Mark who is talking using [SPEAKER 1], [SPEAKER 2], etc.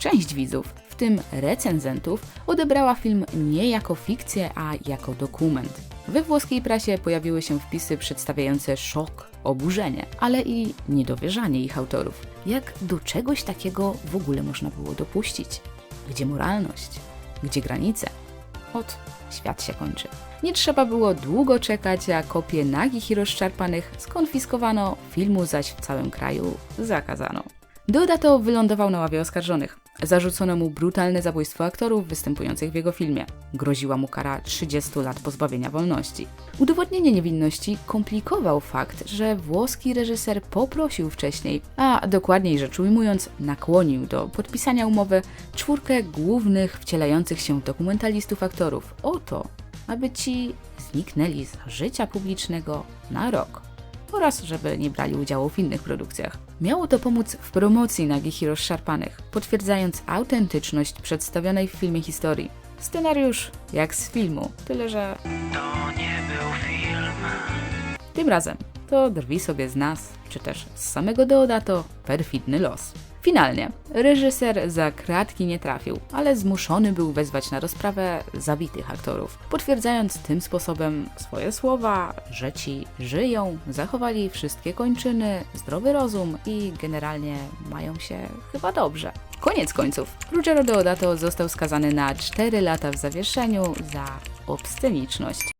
[SPEAKER 1] Część widzów, w tym recenzentów, odebrała film nie jako fikcję, a jako dokument. We włoskiej prasie pojawiły się wpisy przedstawiające szok, oburzenie, ale i niedowierzanie ich autorów. Jak do czegoś takiego w ogóle można było dopuścić? Gdzie moralność? Gdzie granice? Ot, świat się kończy. Nie trzeba było długo czekać, a kopie nagich i rozszarpanych skonfiskowano, filmu zaś w całym kraju zakazano. Deodato wylądował na ławie oskarżonych. Zarzucono mu brutalne zabójstwo aktorów występujących w jego filmie. Groziła mu kara 30 lat pozbawienia wolności. Udowodnienie niewinności komplikował fakt, że włoski reżyser poprosił wcześniej, a dokładniej rzecz ujmując, nakłonił do podpisania umowy czwórkę głównych wcielających się dokumentalistów aktorów o to, aby ci zniknęli z życia publicznego na rok oraz żeby nie brali udziału w innych produkcjach. Miało to pomóc w promocji nagich i rozszarpanych, potwierdzając autentyczność przedstawionej w filmie historii. Scenariusz jak z filmu, tyle że
[SPEAKER 2] To nie był film.
[SPEAKER 1] tym razem to drwi sobie z nas, czy też z samego Deodato perfidny los. Finalnie, reżyser za kratki nie trafił, ale zmuszony był wezwać na rozprawę zabitych aktorów, potwierdzając tym sposobem swoje słowa, że ci żyją, zachowali wszystkie kończyny, zdrowy rozum i generalnie mają się chyba dobrze. Koniec końców, Ruggero Deodato został skazany na 4 lata w zawieszeniu za obsceniczność.